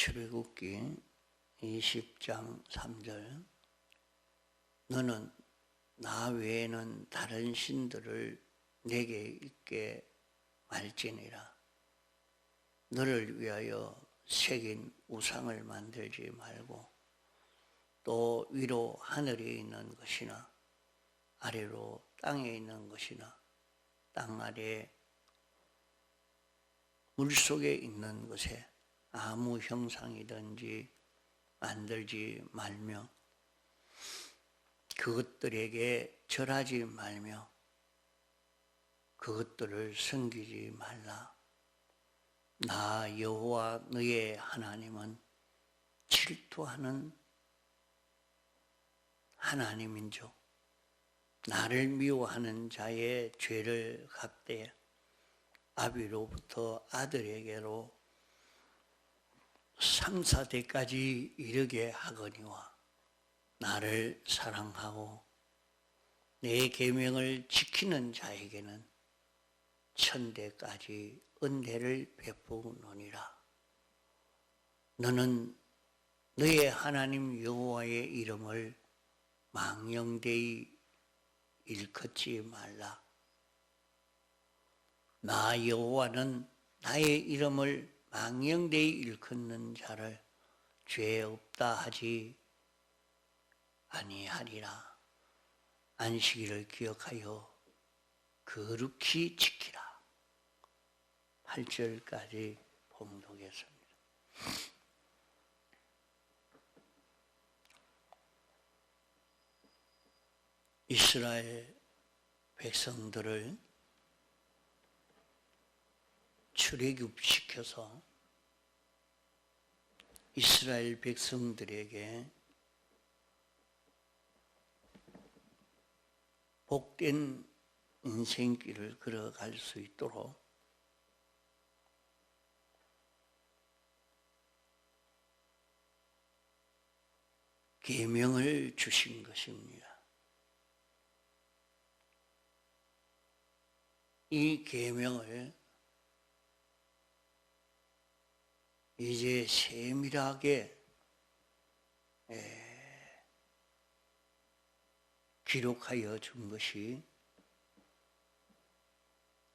출애굽기 20장 3절. 너는 나 외에는 다른 신들을 내게 있게 말지니라. 너를 위하여 새긴 우상을 만들지 말고 또 위로 하늘에 있는 것이나 아래로 땅에 있는 것이나 땅 아래 물 속에 있는 것에 아무 형상이든지 만들지 말며 그것들에게 절하지 말며 그것들을 섬기지 말라. 나 여호와 너의 하나님은 질투하는 하나님인죠. 나를 미워하는 자의 죄를 갚되 아비로부터 아들에게로 3, 4대까지 이르게 하거니와 나를 사랑하고 내 계명을 지키는 자에게는 천대까지 은혜를 베푸노니라. 너는 너의 하나님 여호와의 이름을 망령되이 일컫지 말라. 나 여호와는 나의 이름을 망령되이 일컫는 자를 죄 없다 하지 아니하리라. 안식일을 기억하여 거룩히 지키라. 8절까지 봉독했습니다. 이스라엘 백성들을 출애굽시켜서 이스라엘 백성들에게 복된 인생길을 걸어갈 수 있도록 계명을 주신 것입니다. 이 계명을 이제 세밀하게 기록하여 준 것이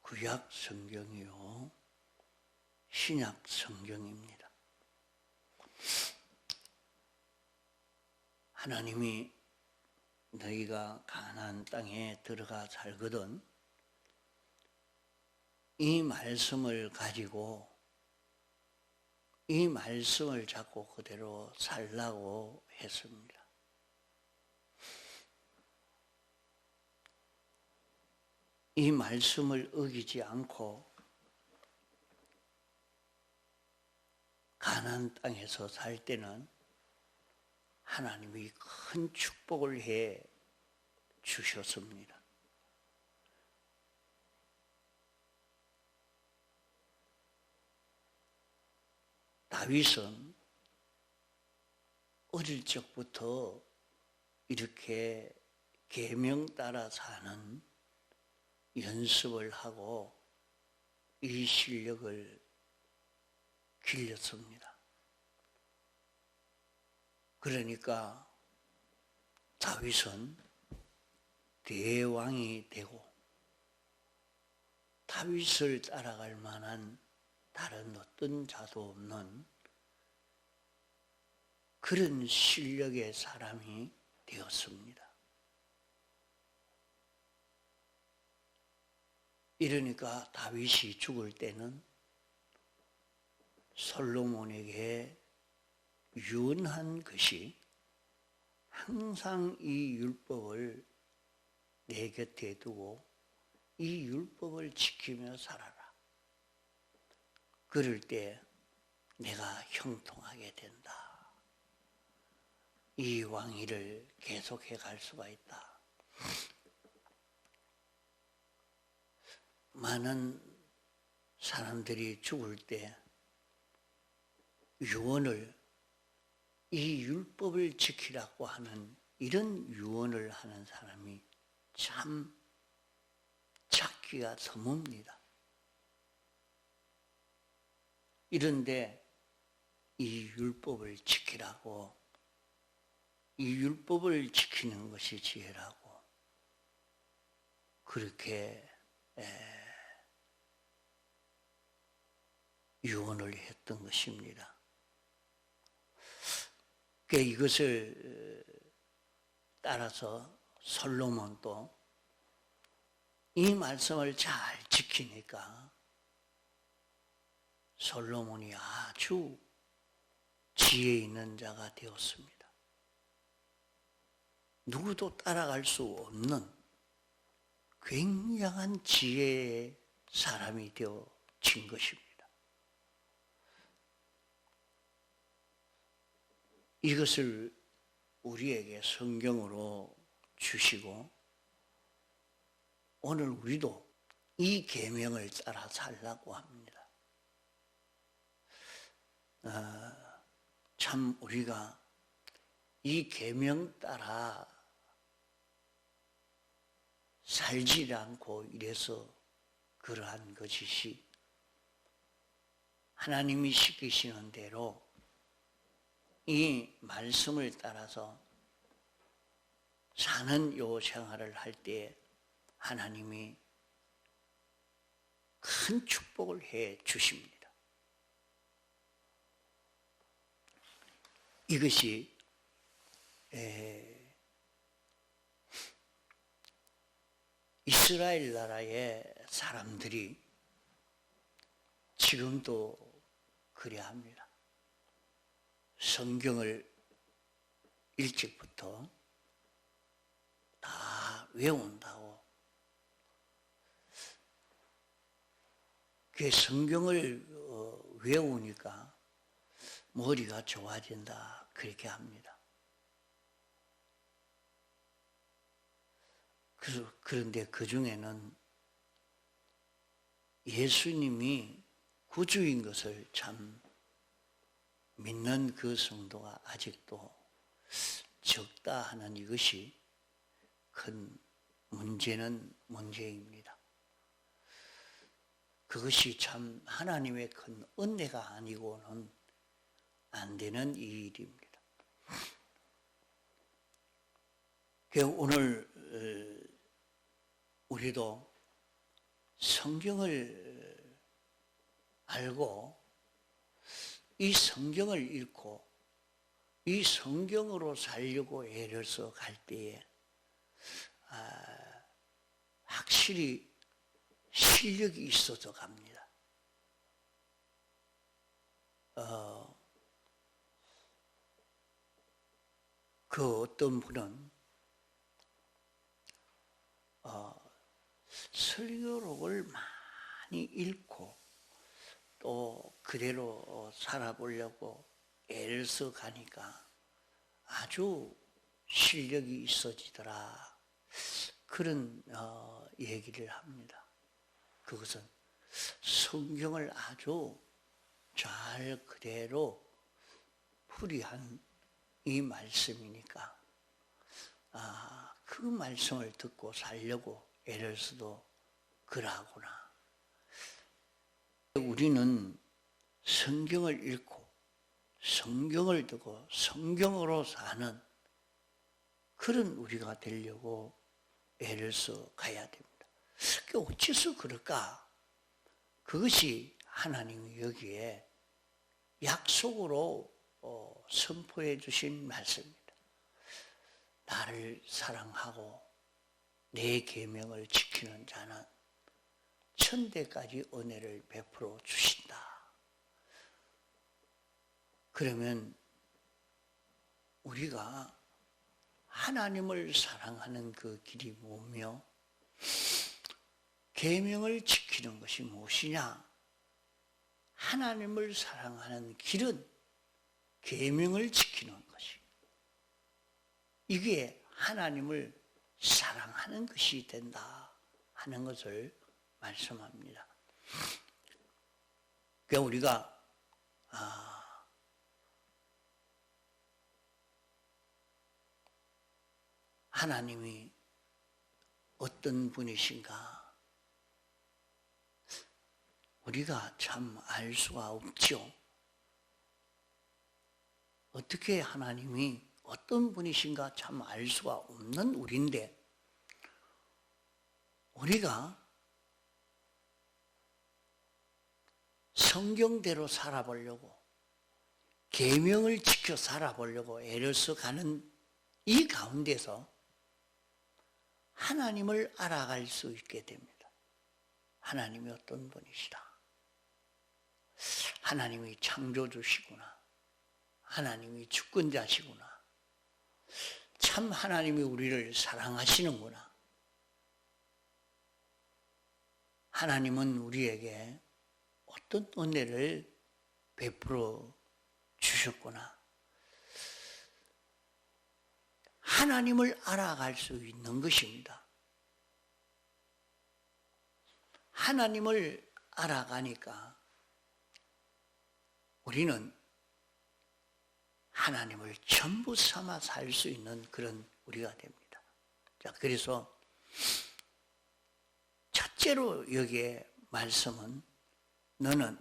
구약 성경이요 신약 성경입니다. 하나님이 너희가 가나안 땅에 들어가 살거든 이 말씀을 가지고 이 말씀을 잡고 그대로 살라고 했습니다. 이 말씀을 어기지 않고 가난 땅에서 살 때는 하나님이 큰 축복을 해 주셨습니다. 다윗은 어릴 적부터 이렇게 계명 따라 사는 연습을 하고 이 실력을 길렸습니다. 그러니까 다윗은 대왕이 되고 다윗을 따라갈 만한 다른 어떤 자도 없는 그런 실력의 사람이 되었습니다. 이러니까 다윗이 죽을 때는 솔로몬에게 유언한 것이 항상 이 율법을 내 곁에 두고 이 율법을 지키며 살아라. 그럴 때 내가 형통하게 된다. 이 왕위를 계속해 갈 수가 있다. 많은 사람들이 죽을 때 유언을 이 율법을 지키라고 하는 이런 유언을 하는 사람이 참 찾기가 드뭅니다. 이런데 이 율법을 지키라고 이 율법을 지키는 것이 지혜라고 그렇게 에, 유언을 했던 것입니다. 그 이것을 따라서 솔로몬도 이 말씀을 잘 지키니까 솔로몬이 아주 지혜 있는 자가 되었습니다. 누구도 따라갈 수 없는 굉장한 지혜의 사람이 되어진 것입니다. 이것을 우리에게 성경으로 주시고 오늘 우리도 이 계명을 따라 살라고 합니다. 어, 참 우리가 이 계명 따라 살지 않고 이래서 그러한 것이시 하나님이 시키시는 대로 이 말씀을 따라서 사는 요 생활을 할 때 하나님이 큰 축복을 해 주십니다. 이것이 이스라엘 나라의 사람들이 지금도 그래야 합니다. 성경을 일찍부터 다 외운다고. 그 성경을 어, 외우니까 머리가 좋아진다. 그렇게 합니다. 그런데 그 중에는 예수님이 구주인 것을 참 믿는 그 성도가 아직도 적다 하는 이것이 큰 문제는 문제입니다. 그것이 참 하나님의 큰 은혜가 아니고는 안 되는 일입니다. 오늘 어, 우리도 성경을 알고 이 성경을 읽고 이 성경으로 살려고 애를 써갈 때에 아, 확실히 실력이 있어져 갑니다. 어, 그 어떤 분은 어, 설교록을 많이 읽고 또 그대로 살아보려고 애를 써 가니까 아주 실력이 있어지더라. 그런 어, 얘기를 합니다. 그것은 성경을 아주 잘 그대로 풀이한 이 말씀이니까 아, 그 말씀을 듣고 살려고 애를 써도 그러구나. 우리는 성경을 읽고 성경을 듣고 성경으로 사는 그런 우리가 되려고 애를 써 가야 됩니다. 그 어째서 그럴까? 그것이 하나님이 여기에 약속으로 어, 선포해 주신 말씀입니다. 나를 사랑하고 내 계명을 지키는 자는 천대까지 은혜를 베풀어 주신다. 그러면 우리가 하나님을 사랑하는 그 길이 뭐며 계명을 지키는 것이 무엇이냐? 하나님을 사랑하는 길은 계명을 지키는 것이. 이게 하나님을 사랑하는 것이 된다 하는 것을 말씀합니다. 그 우리가 아, 하나님이 어떤 분이신가 우리가 참 알 수가 없죠. 어떻게 하나님이 어떤 분이신가 참 알 수가 없는 우리인데 우리가 성경대로 살아보려고 계명을 지켜 살아보려고 애를 써가는 이 가운데서 하나님을 알아갈 수 있게 됩니다. 하나님이 어떤 분이시다. 하나님이 창조주시구나. 하나님이 주권자시구나. 참 하나님이 우리를 사랑하시는구나. 하나님은 우리에게 어떤 은혜를 베풀어 주셨구나. 하나님을 알아갈 수 있는 것입니다. 하나님을 알아가니까 우리는 하나님을 전부 삼아 살 수 있는 그런 우리가 됩니다. 자, 그래서 첫째로 여기에 말씀은 너는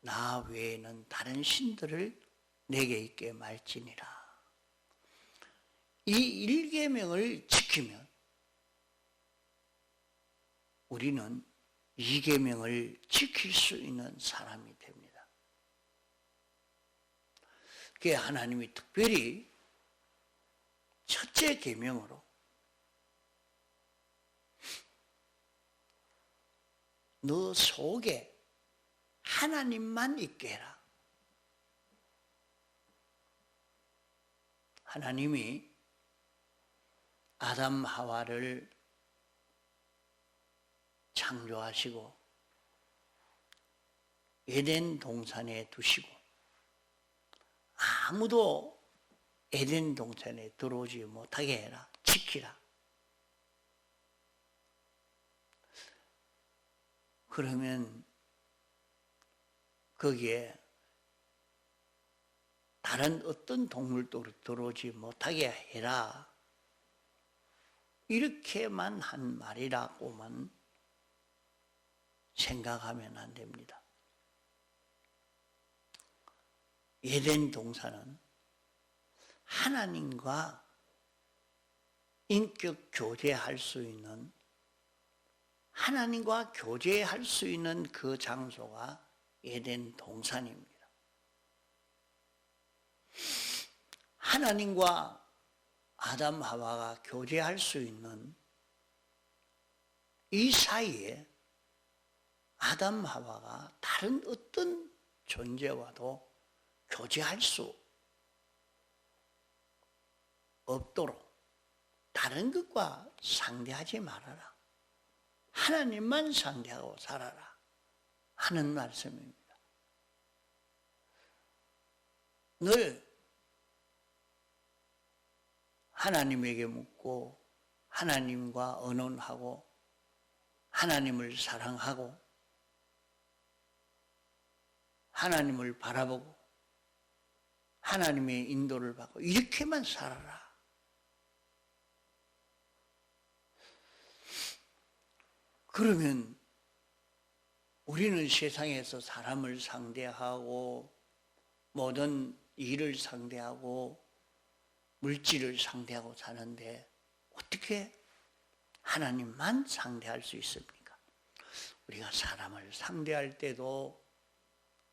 나 외에는 다른 신들을 내게 있게 말지니라. 이 일계명을 지키면 우리는 이계명을 지킬 수 있는 사람이 됩니다. 그게 하나님이 특별히 첫째 계명으로 너 속에 하나님만 있게 해라. 하나님이 아담 하와를 창조하시고 에덴 동산에 두시고 아무도 에덴 동산에 들어오지 못하게 해라. 지키라. 그러면 거기에 다른 어떤 동물도 들어오지 못하게 해라. 이렇게만 한 말이라고만 생각하면 안 됩니다. 예덴 동산은 하나님과 인격 교제할 수 있는 하나님과 교제할 수 있는 그 장소가 에덴 동산입니다. 하나님과 아담 하와가 교제할 수 있는 이 사이에 아담 하와가 다른 어떤 존재와도 교제할 수 없도록 다른 것과 상대하지 말아라. 하나님만 상대하고 살아라. 하는 말씀입니다. 늘 하나님에게 묻고 하나님과 언언하고 하나님을 사랑하고 하나님을 바라보고 하나님의 인도를 받고 이렇게만 살아라. 그러면 우리는 세상에서 사람을 상대하고 모든 일을 상대하고 물질을 상대하고 사는데 어떻게 하나님만 상대할 수 있습니까? 우리가 사람을 상대할 때도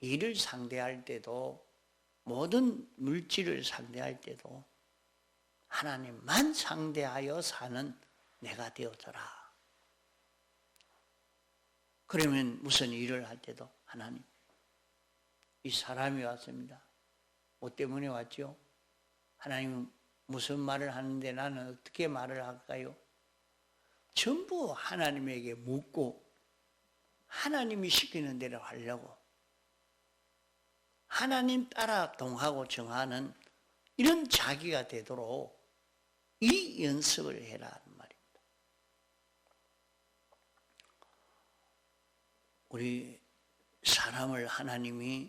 일을 상대할 때도 모든 물질을 상대할 때도 하나님만 상대하여 사는 내가 되어져라. 그러면 무슨 일을 할 때도 하나님, 이 사람이 왔습니다. 뭐 때문에 왔죠? 하나님 무슨 말을 하는데 나는 어떻게 말을 할까요? 전부 하나님에게 묻고 하나님이 시키는 대로 하려고 하나님 따라 동하고 정하는 이런 자기가 되도록 이 연습을 해라. 우리 사람을 하나님이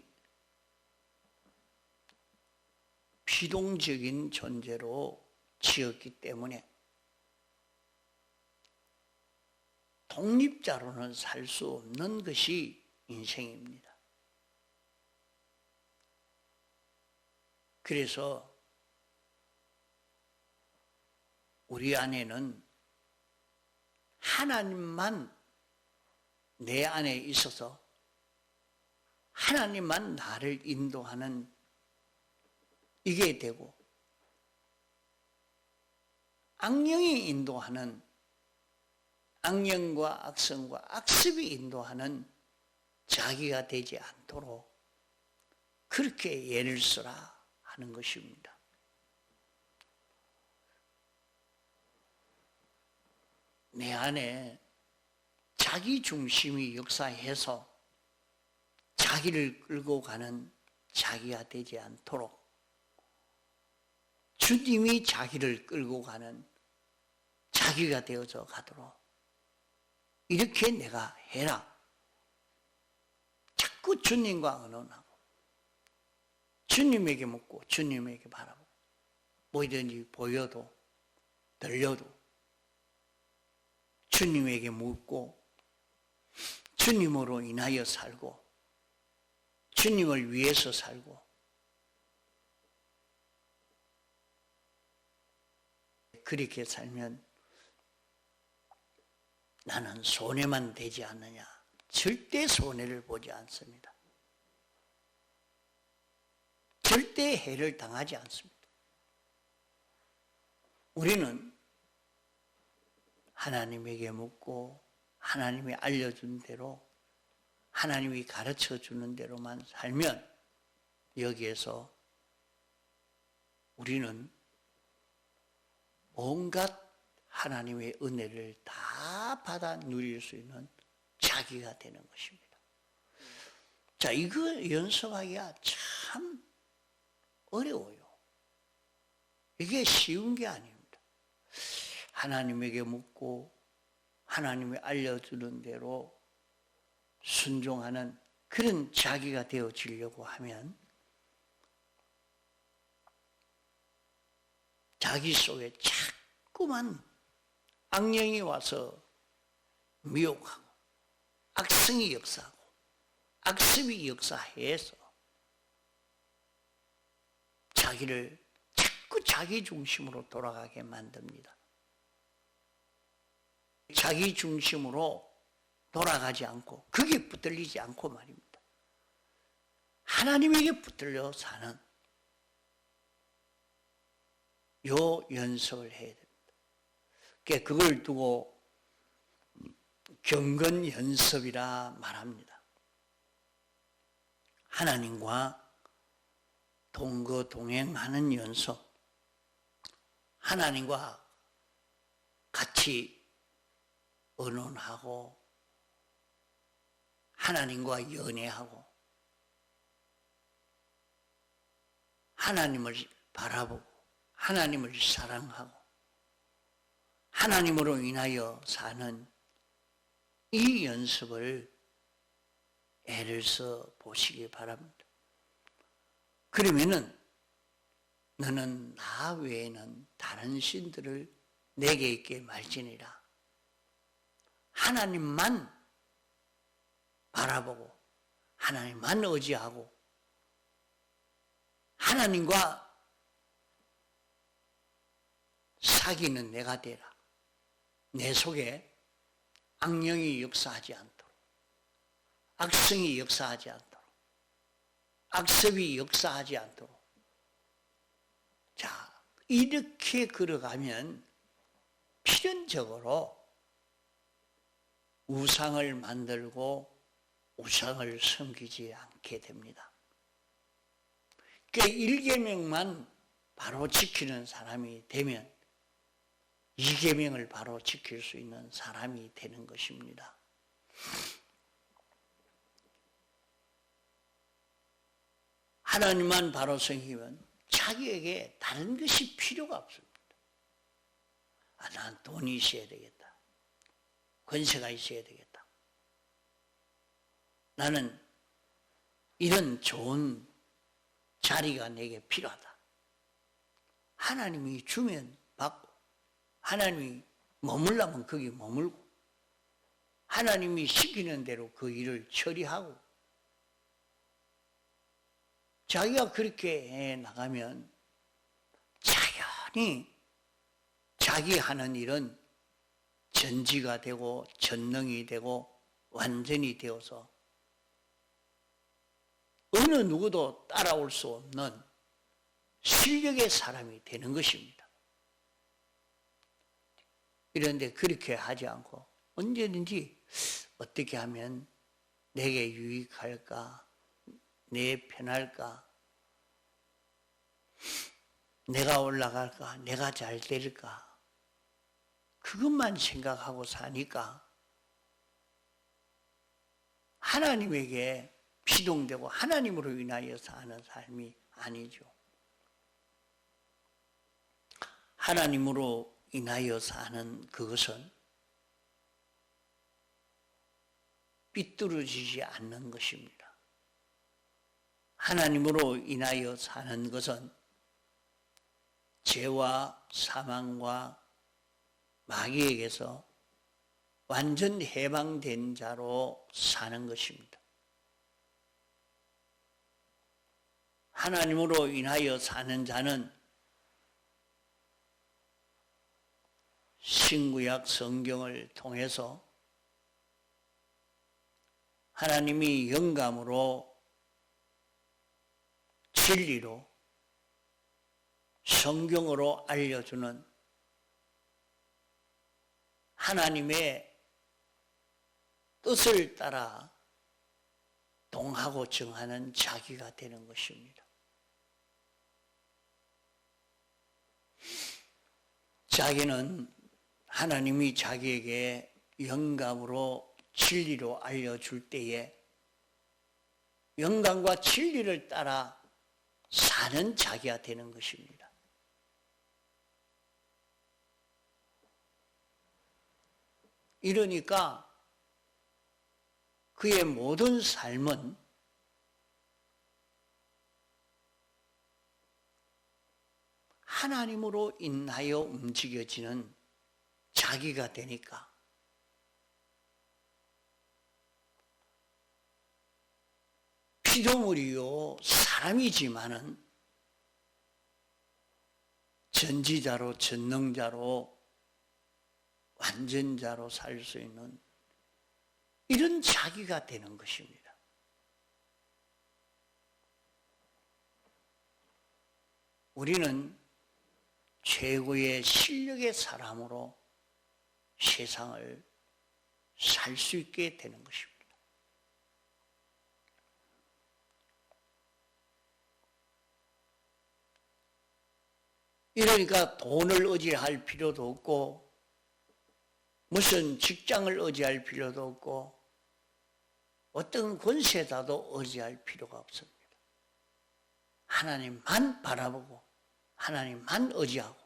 비동적인 존재로 지었기 때문에 독립자로는 살 수 없는 것이 인생입니다. 그래서 우리 안에는 하나님만 내 안에 있어서 하나님만 나를 인도하는 이게 되고 악령이 인도하는 악령과 악성과 악습이 인도하는 자기가 되지 않도록 그렇게 예를 쓰라 하는 것입니다. 내 안에 자기 중심이 역사해서 자기를 끌고 가는 자기가 되지 않도록 주님이 자기를 끌고 가는 자기가 되어져 가도록 이렇게 내가 해라. 자꾸 주님과 의논하고 주님에게 묻고 주님에게 바라보고 뭐든지 보여도 들려도 주님에게 묻고 주님으로 인하여 살고 주님을 위해서 살고 그렇게 살면 나는 손해만 되지 않느냐. 절대 손해를 보지 않습니다. 절대 해를 당하지 않습니다. 우리는 하나님에게 묻고 하나님이 알려준 대로 하나님이 가르쳐 주는 대로만 살면 여기에서 우리는 온갖 하나님의 은혜를 다 받아 누릴 수 있는 자기가 되는 것입니다. 자, 이거 연습하기가 참 어려워요. 이게 쉬운 게 아닙니다. 하나님에게 묻고 하나님이 알려주는 대로 순종하는 그런 자기가 되어지려고 하면 자기 속에 자꾸만 악령이 와서 미혹하고 악성이 역사하고 악습이 역사해서 자기를 자꾸 자기 중심으로 돌아가게 만듭니다. 자기 중심으로 돌아가지 않고 그게 붙들리지 않고 말입니다. 하나님에게 붙들려 사는 요 연습을 해야 됩니다. 그걸 두고 경건 연습이라 말합니다. 하나님과 동거 동행하는 연습. 하나님과 같이 의논하고 하나님과 연애하고 하나님을 바라보고 하나님을 사랑하고 하나님으로 인하여 사는 이 연습을 애를 써 보시기 바랍니다. 그러면은 너는 나 외에는 다른 신들을 내게 있게 말지니라. 하나님만 바라보고 하나님만 의지하고 하나님과 사귀는 내가 되라. 내 속에 악령이 역사하지 않도록, 악성이 역사하지 않도록, 악습이 역사하지 않도록. 자, 이렇게 걸어가면 필연적으로 우상을 만들고 우상을 섬기지 않게 됩니다. 그 일계명만 바로 지키는 사람이 되면 이계명을 바로 지킬 수 있는 사람이 되는 것입니다. 하나님만 바로 섬기면 자기에게 다른 것이 필요가 없습니다. 아, 난 돈이 있어야 되겠다. 권세가 있어야 되겠다. 나는 이런 좋은 자리가 내게 필요하다. 하나님이 주면 받고 하나님이 머물라면 거기 머물고 하나님이 시키는 대로 그 일을 처리하고 자기가 그렇게 해 나가면 자연히 자기 하는 일은 전지가 되고 전능이 되고 완전히 되어서 어느 누구도 따라올 수 없는 실력의 사람이 되는 것입니다. 이런데 그렇게 하지 않고 언제든지 어떻게 하면 내게 유익할까, 내 편할까, 내가 올라갈까, 내가 잘 될까, 그것만 생각하고 사니까 하나님에게 피동되고 하나님으로 인하여 사는 삶이 아니죠. 하나님으로 인하여 사는 그것은 삐뚤어지지 않는 것입니다. 하나님으로 인하여 사는 것은 죄와 사망과 마귀에게서 완전 해방된 자로 사는 것입니다. 하나님으로 인하여 사는 자는 신구약 성경을 통해서 하나님이 영감으로 진리로 성경으로 알려주는 하나님의 뜻을 따라 동하고 정하는 자기가 되는 것입니다. 자기는 하나님이 자기에게 영감으로 진리로 알려줄 때에 영감과 진리를 따라 사는 자기가 되는 것입니다. 이러니까 그의 모든 삶은 하나님으로 인하여 움직여지는 자기가 되니까 피조물이요 사람이지만은 전지자로 전능자로 완전자로 살 수 있는 이런 자기가 되는 것입니다. 우리는 최고의 실력의 사람으로 세상을 살 수 있게 되는 것입니다. 이러니까 돈을 의지할 필요도 없고, 무슨 직장을 의지할 필요도 없고, 어떤 권세자도 의지할 필요가 없습니다. 하나님만 바라보고, 하나님만 의지하고,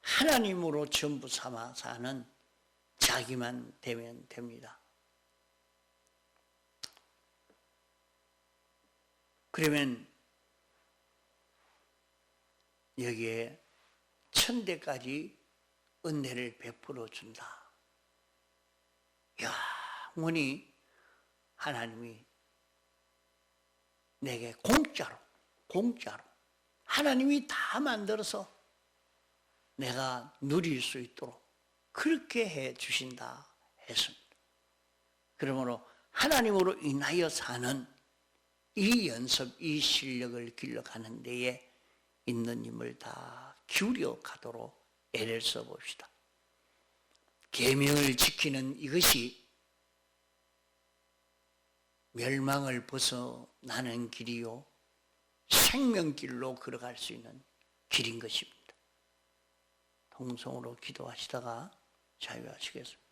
하나님으로 전부 삼아 사는 자기만 되면 됩니다. 그러면 여기에 천대까지 은혜를 베풀어 준다. 영원히 하나님이 내게 공짜로, 공짜로 하나님이 다 만들어서 내가 누릴 수 있도록 그렇게 해 주신다 했습니다. 그러므로 하나님으로 인하여 사는 이 연습, 이 실력을 길러가는 데에 있는 힘을 다 기울여 가도록 애를 써봅시다. 계명을 지키는 이것이 멸망을 벗어나는 길이요 생명길로 걸어갈 수 있는 길인 것입니다. 통성으로 기도하시다가 자유하시겠습니다.